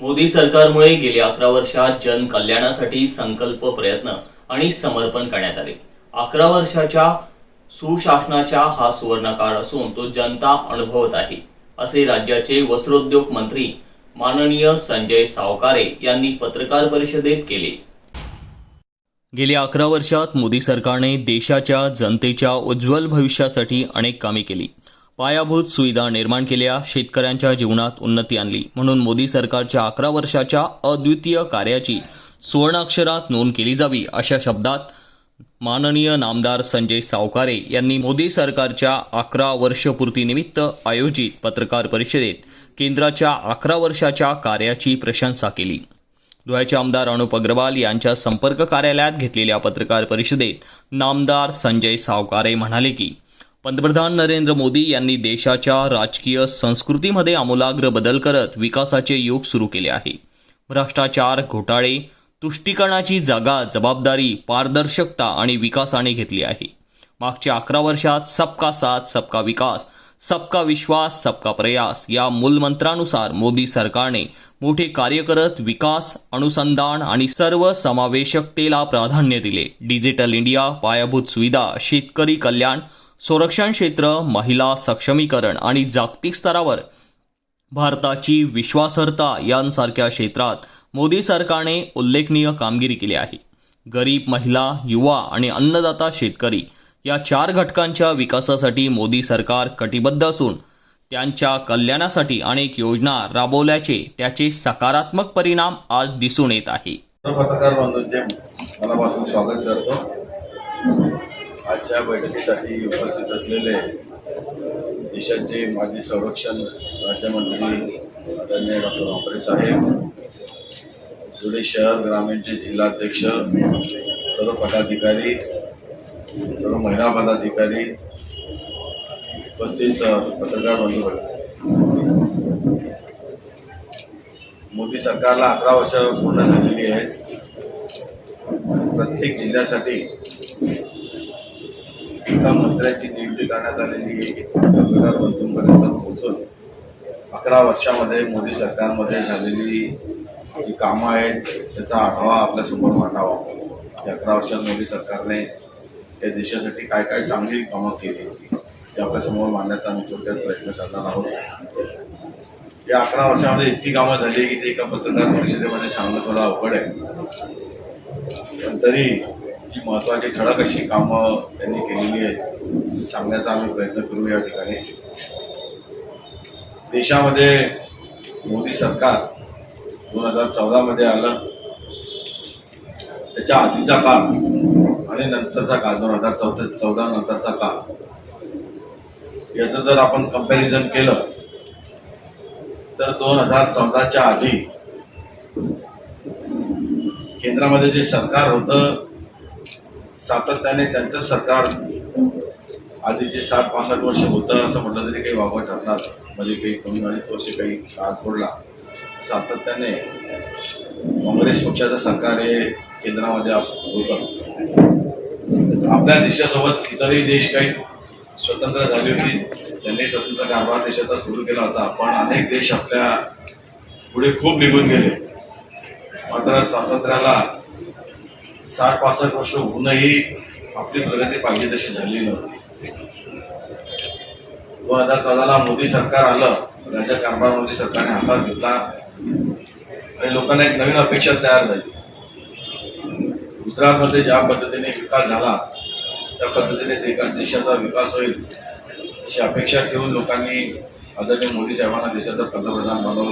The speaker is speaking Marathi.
मोदी सरकारमुळे गेल्या अकरा वर्षात जनकल्याणासाठी संकल्प प्रयत्न आणि समर्पण करण्यात आले. अकरा वर्षाच्या सुशासनाचा हा सुवर्णकाळ असून तो जनता अनुभवत आहे असे राज्याचे वस्त्रोद्योग मंत्री माननीय संजय सावकारे यांनी पत्रकार परिषदेत केले. गेल्या अकरा वर्षात मोदी सरकारने देशाच्या जनतेच्या उज्ज्वल भविष्यासाठी अनेक कामे केली. पायाभूत सुविधा निर्माण केल्या शेतकऱ्यांच्या जीवनात उन्नती आणली. म्हणून मोदी सरकारच्या अकरा वर्षाच्या अद्वितीय कार्याची सुवर्णाक्षरात नोंद केली जावी अशा शब्दात माननीय नामदार संजय सावकारे यांनी मोदी सरकारच्या अकरा वर्षपूर्तीनिमित्त आयोजित पत्रकार परिषदेत केंद्राच्या अकरा वर्षाच्या कार्याची प्रशंसा केली. धुळ्याचे आमदार अनुप अग्रवाल यांच्या संपर्क कार्यालयात घेतलेल्या पत्रकार परिषदेत नामदार संजय सावकारे म्हणाले की पंतप्रधान नरेंद्र मोदी यांनी देशाच्या राजकीय संस्कृतीमध्ये आमूलाग्र बदल करत विकासाचे युग सुरू केले आहे. भ्रष्टाचार घोटाळे तुष्टीकरणाची जागा जबाबदारी पारदर्शकता आणि विकासाने घेतली आहे. मागच्या अकरा वर्षात सबका साथ सबका विकास सबका विश्वास सबका प्रयास या मूलमंत्रानुसार मोदी सरकारने मोठे कार्य करत विकास अनुसंधान आणि सर्व समावेशकतेला प्राधान्य दिले. डिजिटल इंडिया पायाभूत सुविधा शेतकरी कल्याण संरक्षण क्षेत्र महिला सक्षमीकरण आणि जागतिक स्तरावर भारताची विश्वासार्हता यांसारख्या क्षेत्रात मोदी सरकारने उल्लेखनीय कामगिरी केली आहे. गरीब महिला युवा आणि अन्नदाता शेतकरी या चार घटकांच्या विकासासाठी मोदी सरकार कटिबद्ध असून त्यांच्या कल्याणासाठी अनेक योजना राबवल्याचे त्याचे सकारात्मक परिणाम आज दिसून येत आहे. पत्रकार बांधूंचे मनापासून स्वागत करतो. आजच्या बैठकीसाठी उपस्थित असलेले देशाचे माजी संरक्षण राज्यमंत्री आदरणीय डॉक्टर वापरे साहेब धुळे शहर ग्रामीणचे जिल्हाध्यक्ष सर्व पदाधिकारी सर्व महिला पदाधिकारी उपस्थित पत्रकार बंधू मोदी सरकारला अकरा वर्ष पूर्ण झालेली आहेत. प्रत्येक जिल्ह्यासाठी एका मंत्र्याची नियुक्ती करण्यात आलेली आहे. की पत्रकार बंधूंपर्यंत पोहोचून अकरा वर्षामध्ये मोदी सरकारमध्ये झालेली जी कामं आहेत त्याचा आढावा आपल्यासमोर मांडावा. की अकरा वर्षात मोदी सरकारने या देशासाठी काय काय चांगली कामं केली ते आपल्यासमोर मांडण्याचा आम्ही थोडक्यात प्रयत्न करणार आहोत. या अकरा वर्षामध्ये इतकी कामं झाली की ते एका पत्रकार परिषदेमध्ये सांगणं थोडं अवघड आहे. पण तरी जी महत्वाची ठळक अशी कामं त्यांनी केलेली आहेत सांगण्याचा आम्ही प्रयत्न करू या ठिकाणी. देशामध्ये मोदी सरकार दोन हजार चौदामध्ये आलं. त्याच्या आधीचा काळ आणि नंतरचा काळ दोन हजार चौदा चौदा नंतरचा काळ. याचं जर आपण कंपॅरिझन केलं तर दोन हजार चौदाच्या आधी केंद्रामध्ये जे सरकार होतं सातत्याने त्यांचं सरकार आधीचे सात साठ पासष्ट वर्ष होतं असं म्हटलं तरी काही वापर ठरणार म्हणजे काही कमी अडीच वर्ष काही काळ सोडला. सातत्याने काँग्रेस पक्षाचं सरकार हे केंद्रामध्ये असं होतं. आपल्या देशासोबत इतरही देश काही स्वतंत्र झाली होती. त्यांनी स्वतंत्र कारभार देशाचा सुरू केला होता. पण अनेक देश आपल्या पुढे खूप निघून गेले. मात्र स्वातंत्र्याला साठ पासष्ट वर्ष होऊनही आपली प्रगती पाहिजे तशी झाली नव्हती दोन हजार चौदाला मोदी सरकार आलं राज्य कारभार मोदी सरकारने हातात घेतला आणि लोकांना एक नवीन अपेक्षा तयार झाली. गुजरातमध्ये ज्या पद्धतीने विकास झाला त्या पद्धतीने देशाचा विकास होईल अशी अपेक्षा ठेवून लोकांनी आदरणीय मोदी साहेबांना देशाचा पंतप्रधान बनवलं.